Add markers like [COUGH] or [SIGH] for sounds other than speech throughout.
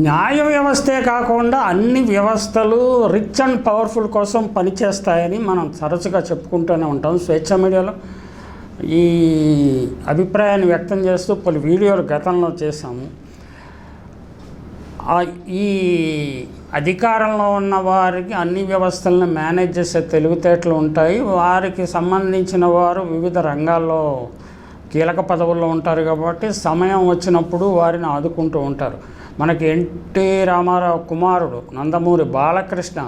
న్యాయ వ్యవస్థే కాకుండా అన్ని వ్యవస్థలు రిచ్ అండ్ పవర్ఫుల్ కోసం పనిచేస్తాయని మనం తరచుగా చెప్పుకుంటూనే ఉంటాం స్వేచ్ఛ మీడియాలో. ఈ అభిప్రాయాన్ని వ్యక్తం చేస్తూ పలు వీడియోలు గతంలో చేశాము. ఈ అధికారంలో ఉన్న వారికి అన్ని వ్యవస్థలను మేనేజ్ చేసే తెలివితేటలు ఉంటాయి. వారికి సంబంధించిన వారు వివిధ రంగాల్లో కీలక పదవుల్లో ఉంటారు కాబట్టి సమయం వచ్చినప్పుడు వారిని ఆదుకుంటూ ఉంటారు. మనకి ఎన్టీ రామారావు కుమారుడు నందమూరి బాలకృష్ణ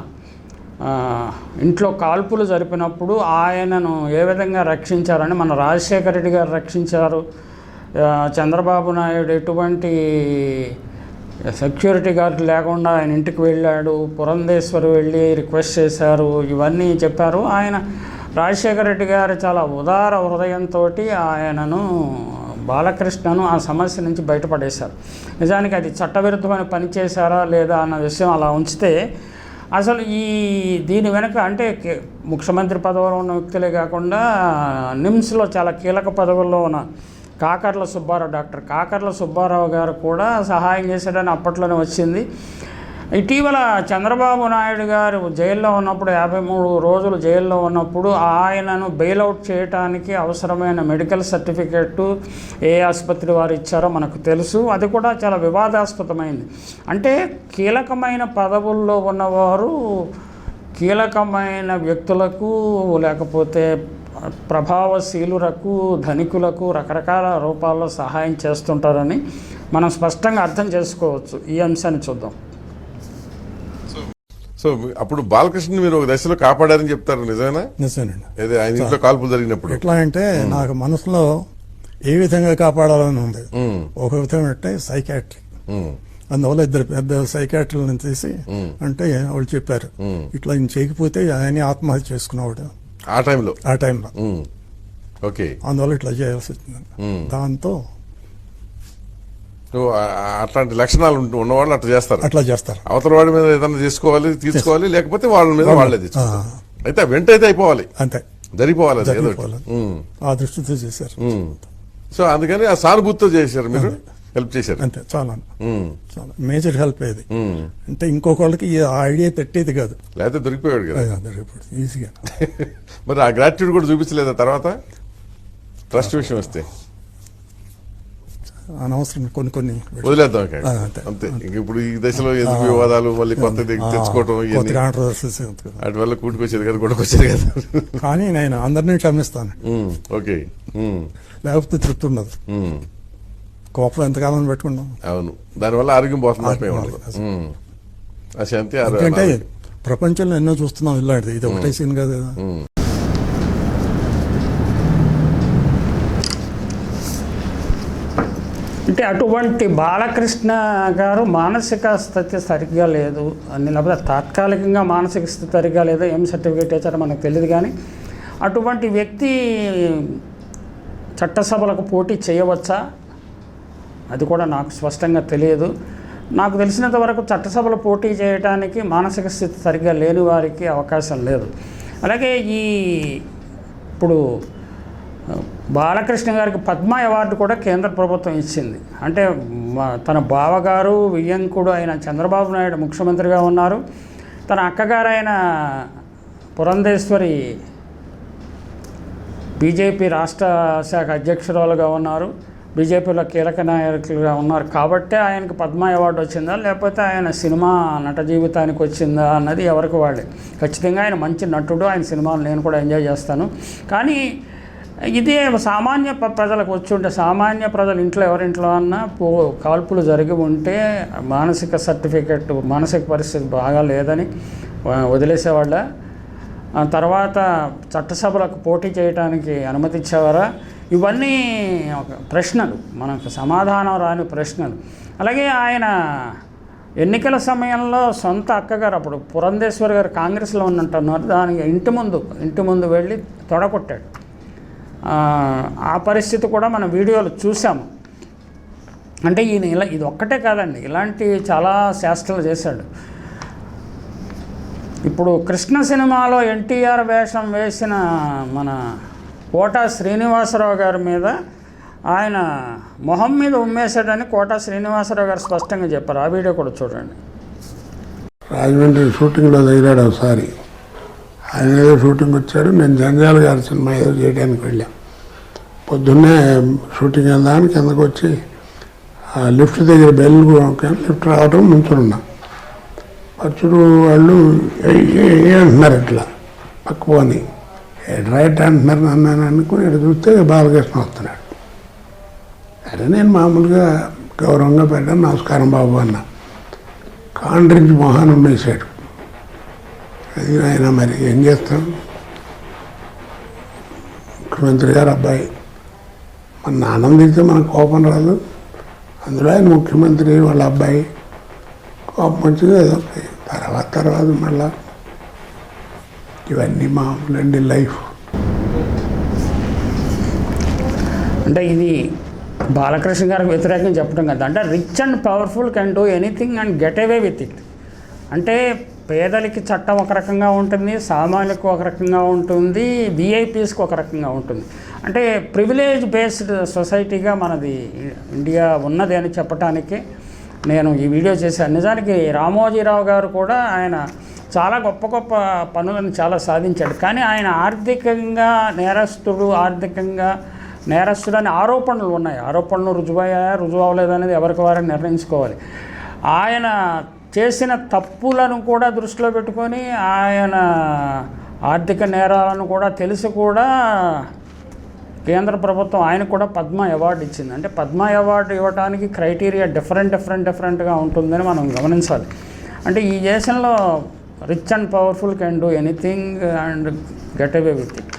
ఇంట్లో కాల్పులు జరిపినప్పుడు ఆయనను ఏ విధంగా రక్షించారని మన రాజశేఖర రెడ్డి గారు రక్షించారు. చంద్రబాబు నాయుడు ఎటువంటి సెక్యూరిటీ గార్డ్ లేకుండా ఆయన ఇంటికి వెళ్ళాడు పురంధేశ్వర్ వెళ్ళి రిక్వెస్ట్ చేశారు ఇవన్నీ చెప్పారు. ఆయన రాజశేఖర రెడ్డి గారు చాలా ఉదార హృదయంతో ఆయనను బాలకృష్ణను ఆ సమస్య నుంచి బయటపడేశారు. నిజానికి అది చట్టవిరుద్ధమైన పని చేశారా లేదా అన్న విషయం అలా ఉంచితే అసలు ఈ దీని వెనుక అంటే ముఖ్యమంత్రి పదవులో ఉన్న వ్యక్తులే కాకుండా నిమ్స్లో చాలా కీలక పదవుల్లో ఉన్న కాకర్ల సుబ్బారావు డాక్టర్ కాకర్ల సుబ్బారావు గారు కూడా సహాయం చేశాడని అప్పట్లోనే వచ్చింది. ఇటీవల చంద్రబాబు నాయుడు గారు జైల్లో ఉన్నప్పుడు యాభై మూడు రోజులు జైల్లో ఉన్నప్పుడు ఆయనను బెయిలౌట్ చేయడానికి అవసరమైన మెడికల్ సర్టిఫికెట్ ఏ ఆసుపత్రి వారు ఇచ్చారో మనకు తెలుసు. అది కూడా చాలా వివాదాస్పదమైంది. అంటే కీలకమైన పదవుల్లో ఉన్నవారు కీలకమైన వ్యక్తులకు లేకపోతే ప్రభావశీలులకు ధనికులకు రకరకాల రూపాల్లో సహాయం చేస్తుంటారని మనం స్పష్టంగా అర్థం చేసుకోవచ్చు. ఈ అంశాన్ని చూద్దాం. సో అప్పుడు బాలకృష్ణ మీరు ఒక దశలో కాపాడారని చెప్తారు నిజమేనా? నిజమేనండి. ఏదే ఆయన ఇంట్లో కాల్పులు జరిగినప్పుడు? ఎట్లా అంటే నాకు మనసులో ఏ విధంగా కాపాడాలని ఉంది. ఒక విధంగా అంటే సైకాట్రీ ఉమ్, అందువల్ల ఇద్దరు పెద్ద సైకాట్రీలను తీసి అంటే వాళ్ళు చెప్పారు ఇట్లా ఈయన చేయకపోతే ఆయన ఆత్మహత్య చేసుకునేవాడు. ఆ టైంలో? ఆ టైంలో. ఓకే. అందువల్ల ఇట్లా చేయాల్సి వచ్చింది. దాంతో నువ్వు ఆ- ఆ- అట్లాంటి లక్షణాలు ఉన్నవాళ్ళు అట్లా చేస్తారు. అట్లా చేస్తారు. అవతల వాడి మీద ఏదైనా తీసుకోవాలి తీసుకోవాలి లేకపోతే వాళ్ళ మీద వాళ్ళే తీసుకోవాలి అయితే వెంట అయితే అయిపోవాలి. అంతే. జరిగిపోవాలి అది ఏదో ఆ దృష్టితో చేశారు. సో అందుకని ఆ సానుభూతితో చేశారు మీరు. హెల్ప్ చేశారు. అంతే. చాలా. చాలా. మేజర్ హెల్ప్ అయ్యేది. అంటే ఇంకొకళ్ళకి ఈ ఐడియా పెట్టేది కాదు. లేకపోతే దొరికిపోయాడు కదా. ఇప్పుడు ఈజీగా [LAUGHS] మరి ఆ గ్రాట్యూడ్ కూడా చూపించలేదా తర్వాత? ట్రస్ట్ విషయం వస్తే. అనవసరం కొన్ని కొన్ని వదిలేద్దాం అంతే. ఇప్పుడు ఈ దశలో ఎందుకు వివాదాలు మళ్ళీ కొత్త తెచ్చుకోవటం కొత్త ఇవన్నీ? కాంట్రవర్సీస్ వాటి వల్ల కూటుకొచ్చేది కదా కదా. కానీ నేను అందరినీ క్షమిస్తాను. ఓకే. లేకపోతే తృప్తి ఉండదు. కోపం ఎంతకాలం పెట్టుకున్నాం అవును. దానివల్ల ఆరోగ్యం పోతుంది ఎందుకంటే. ప్రపంచంలో ఎన్నో చూస్తున్నాం ఇలాంటిది. ఇది ఒకటే సీన్ కదా. అంటే అటువంటి బాలకృష్ణ గారు మానసిక స్థితి సరిగ్గా లేదు. అని లేకపోతే తాత్కాలికంగా మానసిక స్థితి సరిగ్గా లేదా ఏం సర్టిఫికేట్ ఇచ్చారో మనకు తెలియదు కానీ అటువంటి వ్యక్తి చట్టసభలకు పోటీ చేయవచ్చా? అది కూడా నాకు స్పష్టంగా తెలియదు. నాకు తెలిసినంత వరకు చట్టసభలు పోటీ చేయడానికి మానసిక స్థితి సరిగ్గా లేని వారికి అవకాశం లేదు. అలాగే ఈ ఇప్పుడు బాలకృష్ణ గారికి పద్మ అవార్డు కూడా కేంద్ర ప్రభుత్వం ఇచ్చింది. అంటే తన బావగారు వియ్యంకుడు అయిన చంద్రబాబు నాయుడు ముఖ్యమంత్రిగా ఉన్నారు. తన అక్కగారు అయిన పురంధేశ్వరి బీజేపీ రాష్ట్ర శాఖ అధ్యక్షురాలుగా ఉన్నారు. బీజేపీలో కీలక నాయకులుగా ఉన్నారు. కాబట్టే ఆయనకు పద్మ అవార్డు వచ్చిందా? లేకపోతే ఆయన సినిమా నట జీవితానికి వచ్చిందా అన్నది ఎవరికి వాళ్ళే. ఖచ్చితంగా ఆయన మంచి నటుడు. ఆయన సినిమాలు నేను కూడా ఎంజాయ్ చేస్తాను. కానీ ఇదే సామాన్య ప్రజలకు వచ్చి సామాన్య ప్రజలు ఇంట్లో ఎవరింట్లో అన్నా పో కాల్పులు జరిగి ఉంటే మానసిక సర్టిఫికెట్ మానసిక పరిస్థితి బాగా లేదని వదిలేసేవాళ్ళ. తర్వాత చట్టసభలకు పోటీ చేయడానికి అనుమతి ఇచ్చేవారా ఇవన్నీ ఒక ప్రశ్నలు. మనకు సమాధానం రాని ప్రశ్నలు. అలాగే ఆయన ఎన్నికల సమయంలో సొంత అక్కగారు అప్పుడు పురంధేశ్వరి గారు కాంగ్రెస్లో ఉన్నట్టున్నారు. దానికి ఇంటి ముందు ఇంటి ముందు వెళ్ళి తొడగొట్టాడు. ఆ, పరిస్థితి కూడా మనం వీడియోలు చూసాము అంటే ఈయన ఇలా ఇది ఒక్కటే కాదండి ఇలాంటి చాలా శాస్త్రాలు చేశాడు. ఇప్పుడు కృష్ణ సినిమాలో ఎన్టీఆర్ వేషం వేసిన మన కోట శ్రీనివాసరావు గారి మీద ఆయన మొహం మీద ఉమ్మేశాడని కోట శ్రీనివాసరావు గారు స్పష్టంగా చెప్పారు. ఆ వీడియో కూడా చూడండి. రాజమండ్రి షూటింగ్లో తగిలాడు ఒకసారి. ఆయన ఏదో షూటింగ్ వచ్చారు. నేను జంజాల గారి సినిమా ఏదో చేయడానికి వెళ్ళాం. పొద్దున్నే షూటింగ్ వెళ్దామని కిందకు వచ్చి ఆ లిఫ్ట్ దగ్గర బెల్ కొనుక్కొని లిఫ్ట్ రావడం నుంచున్నా పచ్చుడు వాళ్ళు "ఏయ్, అంటున్నారు ఇట్లా. పక్క పోని రైట్ అంటున్నారు నన్ను అనుకుని ఇటు చూస్తే బాలకృష్ణ వస్తున్నాడు. అరే నేను మామూలుగా గౌరవంగా పెట్టాను నమస్కారం బాబు అన్న. కాండ్రించి మొహాన్ని వేసాడు అది ఆయన మరి ఏం చేస్తాం? ముఖ్యమంత్రి గారు అబ్బాయి మన ఆనందిస్తే మనకు కోపం రాదు. అందులో ఆయన ముఖ్యమంత్రి వాళ్ళ అబ్బాయి కోపం వచ్చింది. ఏదో తర్వాత తర్వాత మళ్ళా ఇవన్నీ మామూలండి లైఫ్. అంటే ఇది బాలకృష్ణ గారికి వ్యతిరేకంగా చెప్పడం కదా. అంటే rich and powerful can do anything and get away with it అంటే పేదలకి చట్టం ఒక రకంగా ఉంటుంది సామాన్యులకు ఒక రకంగా ఉంటుంది విఐపీస్కి ఒక రకంగా ఉంటుంది. అంటే ప్రివిలేజ్ బేస్డ్ సొసైటీగా మనది ఇండియా ఉన్నది అని చెప్పడానికి నేను ఈ వీడియో చేశాను. నిజానికి రామోజీరావు గారు కూడా ఆయన చాలా గొప్ప గొప్ప పనులను చాలా సాధించాడు. కానీ ఆయన ఆర్థికంగా నేరస్తుడు ఆర్థికంగా నేరస్తుడు అనే ఆరోపణలు ఉన్నాయి. ఆరోపణలు రుజువయ్యాయా రుజువు అవ్వలేదనేది ఎవరికి వారిని నిర్ణయించుకోవాలి. ఆయన చేసిన తప్పులను కూడా దృష్టిలో పెట్టుకొని ఆయన ఆర్థిక నేరాలను కూడా తెలిసి కూడా కేంద్ర ప్రభుత్వం ఆయనకు కూడా పద్మ అవార్డు ఇచ్చింది. అంటే పద్మ అవార్డు ఇవ్వడానికి క్రైటీరియా డిఫరెంట్ డిఫరెంట్ డిఫరెంట్గా ఉంటుందని మనం గమనించాలి. అంటే ఈ దేశంలో rich and powerful can do anything and get away with it.